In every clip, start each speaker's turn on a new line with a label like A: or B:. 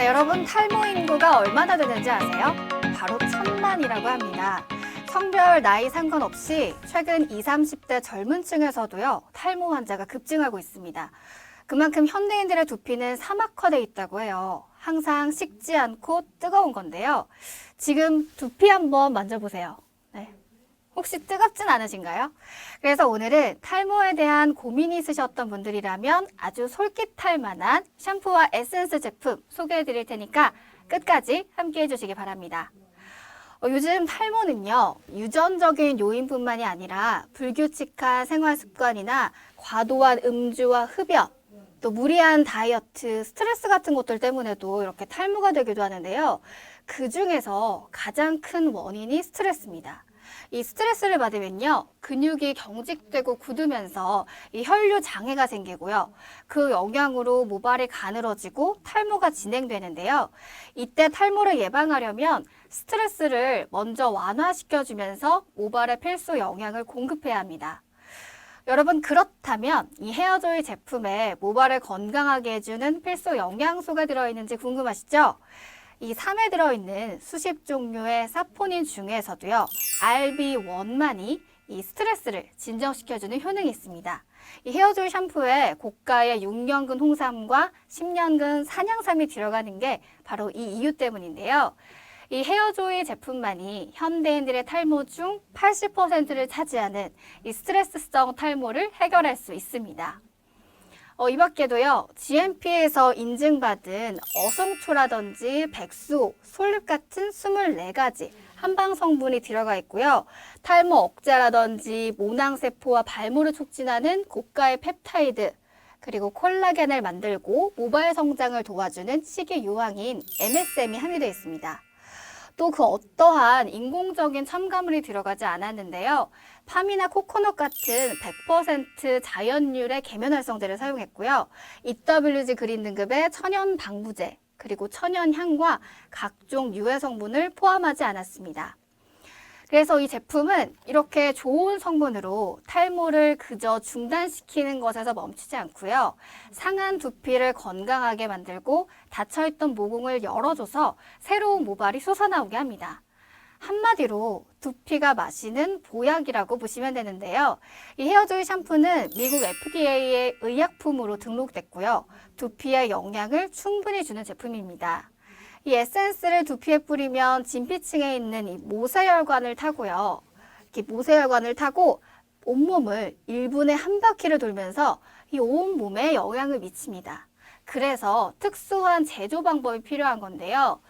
A: 자, 여러분 탈모 인구가 얼마나 되는지 아세요? 바로 천만이라고 합니다. 성별, 나이 상관없이 최근 20, 30대 젊은 층에서도요, 탈모 환자가 급증하고 있습니다. 그만큼 현대인들의 두피는 사막화돼 있다고 해요. 항상 식지 않고 뜨거운 건데요. 지금 두피 한번 만져보세요. 네. 혹시 뜨겁진 않으신가요? 그래서 오늘은 탈모에 대한 고민이 있으셨던 분들이라면 아주 솔깃할 만한 샴푸와 에센스 제품 소개해 드릴 테니까 끝까지 함께 해주시기 바랍니다. 어, 요즘 탈모는요, 유전적인 요인뿐만이 아니라 불규칙한 생활 습관이나 과도한 음주와 흡연, 또 무리한 다이어트, 스트레스 같은 것들 때문에도 이렇게 탈모가 되기도 하는데요. 그 중에서 가장 큰 원인이 스트레스입니다. 이 스트레스를 받으면요, 근육이 경직되고 굳으면서 이 혈류 장애가 생기고요. 그 영향으로 모발이 가늘어지고 탈모가 진행되는데요. 이때 탈모를 예방하려면 스트레스를 먼저 완화시켜주면서 모발에 필수 영양을 공급해야 합니다. 여러분 그렇다면 이 헤어조이 제품에 모발을 건강하게 해주는 필수 영양소가 들어있는지 궁금하시죠? 이 3에 들어있는 수십 종류의 사포닌 중에서도요, RB1만이 이 스트레스를 진정시켜주는 효능이 있습니다. 이 헤어조이 샴푸에 고가의 6년근 홍삼과 10년근 산양삼이 들어가는 게 바로 이 이유 때문인데요. 이 헤어조이 제품만이 현대인들의 탈모 중 80%를 차지하는 이 스트레스성 탈모를 해결할 수 있습니다. 어, 이 밖에도요, GMP에서 인증받은 어성초라든지 백수, 솔잎 같은 24가지 한방 성분이 들어가 있고요. 탈모 억제라든지 모낭세포와 발모를 촉진하는 고가의 펩타이드, 그리고 콜라겐을 만들고 모발 성장을 도와주는 식이유황인 MSM이 함유되어 있습니다. 또 그 어떠한 인공적인 첨가물이 들어가지 않았는데요. 팜이나 코코넛 같은 100% 자연유래 계면 활성제를 사용했고요. EWG 그린 등급의 천연 방부제, 그리고 천연 향과 각종 유해 성분을 포함하지 않았습니다. 그래서 이 제품은 이렇게 좋은 성분으로 탈모를 그저 중단시키는 것에서 멈추지 않고요. 상한 두피를 건강하게 만들고 닫혀있던 모공을 열어줘서 새로운 모발이 솟아나오게 합니다. 한마디로 두피가 마시는 보약이라고 보시면 되는데요. 이 헤어조이 샴푸는 미국 FDA의 의약품으로 등록됐고요. 두피에 영양을 충분히 주는 제품입니다. 이 에센스를 두피에 뿌리면 진피층에 있는 이 모세혈관을 타고요. 이렇게 모세혈관을 타고 온몸을 1분에 한 바퀴를 돌면서 이 온몸에 영향을 미칩니다. 그래서 특수한 제조 방법이 필요한 건데요.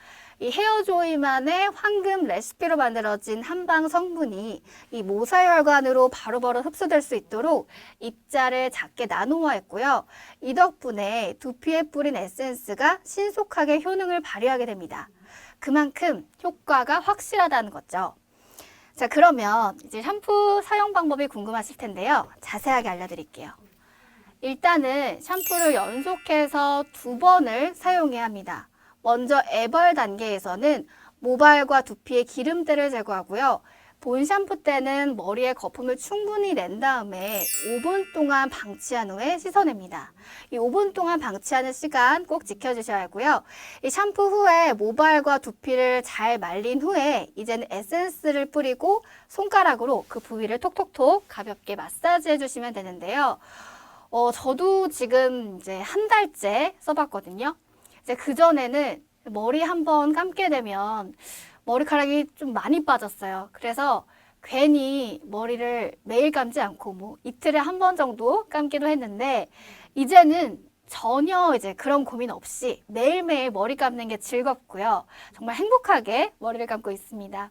A: 이 헤어조이만의 황금 레시피로 만들어진 한방 성분이 이 모세혈관으로 바로바로 흡수될 수 있도록 입자를 작게 나누어했고요. 이 덕분에 두피에 뿌린 에센스가 신속하게 효능을 발휘하게 됩니다. 그만큼 효과가 확실하다는 거죠. 자, 그러면 이제 샴푸 사용 방법이 궁금하실 텐데요. 자세하게 알려드릴게요. 일단은 샴푸를 연속해서 두 번을 사용해야 합니다. 먼저 애벌 단계에서는 모발과 두피의 기름때를 제거하고요. 본 샴푸 때는 머리에 거품을 충분히 낸 다음에 5분 동안 방치한 후에 씻어냅니다. 이 5분 동안 방치하는 시간 꼭 지켜주셔야 하고요. 이 샴푸 후에 모발과 두피를 잘 말린 후에 이제는 에센스를 뿌리고 손가락으로 그 부위를 톡톡톡 가볍게 마사지 해주시면 되는데요. 어, 저도 지금 이제 한 달째 써봤거든요. 이제 그전에는 머리 한 번 감게 되면 머리카락이 좀 많이 빠졌어요. 그래서 괜히 머리를 매일 감지 않고 뭐 이틀에 한 번 정도 감기도 했는데 이제는 전혀 이제 그런 고민 없이 매일매일 머리 감는 게 즐겁고요. 정말 행복하게 머리를 감고 있습니다.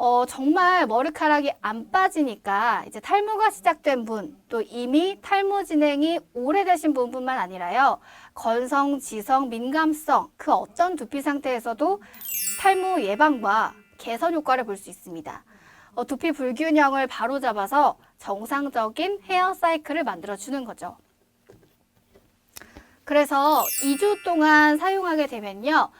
A: 어, 정말 머리카락이 안 빠지니까 이제 탈모가 시작된 분, 또 이미 탈모 진행이 오래되신 분뿐만 아니라요. 건성, 지성, 민감성, 그 어떤 두피 상태에서도 탈모 예방과 개선 효과를 볼 수 있습니다. 어, 두피 불균형을 바로잡아서 정상적인 헤어 사이클을 만들어주는 거죠. 그래서 2주 동안 사용하게 되면요.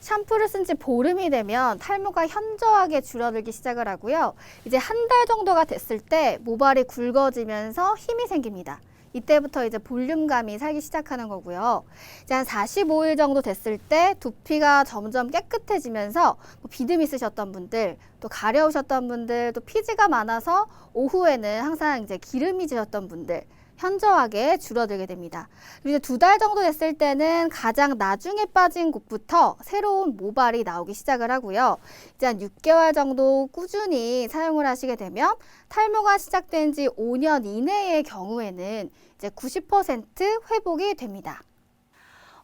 A: 샴푸를 쓴 지 보름이 되면 탈모가 현저하게 줄어들기 시작을 하고요. 이제 한 달 정도가 됐을 때 모발이 굵어지면서 힘이 생깁니다. 이때부터 이제 볼륨감이 살기 시작하는 거고요. 이제 한 45일 정도 됐을 때 두피가 점점 깨끗해지면서 뭐 비듬 있으셨던 분들, 또 가려우셨던 분들, 또 피지가 많아서 오후에는 항상 이제 기름이 지셨던 분들, 현저하게 줄어들게 됩니다. 그리고 두 달 정도 됐을 때는 가장 나중에 빠진 곳부터 새로운 모발이 나오기 시작을 하고요. 이제 한 6개월 정도 꾸준히 사용을 하시게 되면 탈모가 시작된 지 5년 이내의 경우에는 이제 90% 회복이 됩니다.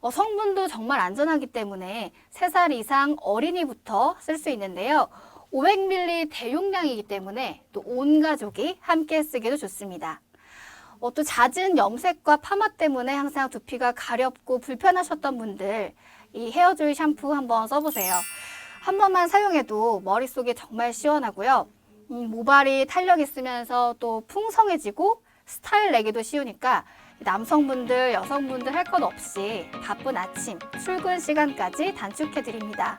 A: 어, 성분도 정말 안전하기 때문에 3살 이상 어린이부터 쓸 수 있는데요. 500ml 대용량이기 때문에 또 온 가족이 함께 쓰기도 좋습니다. 어, 또 잦은 염색과 파마 때문에 항상 두피가 가렵고 불편하셨던 분들 이 헤어조이 샴푸 한번 써보세요. 한 번만 사용해도 머릿속이 정말 시원하고요. 음, 모발이 탄력 있으면서 또 풍성해지고 스타일 내기도 쉬우니까 남성분들, 여성분들 할 것 없이 바쁜 아침, 출근 시간까지 단축해 드립니다.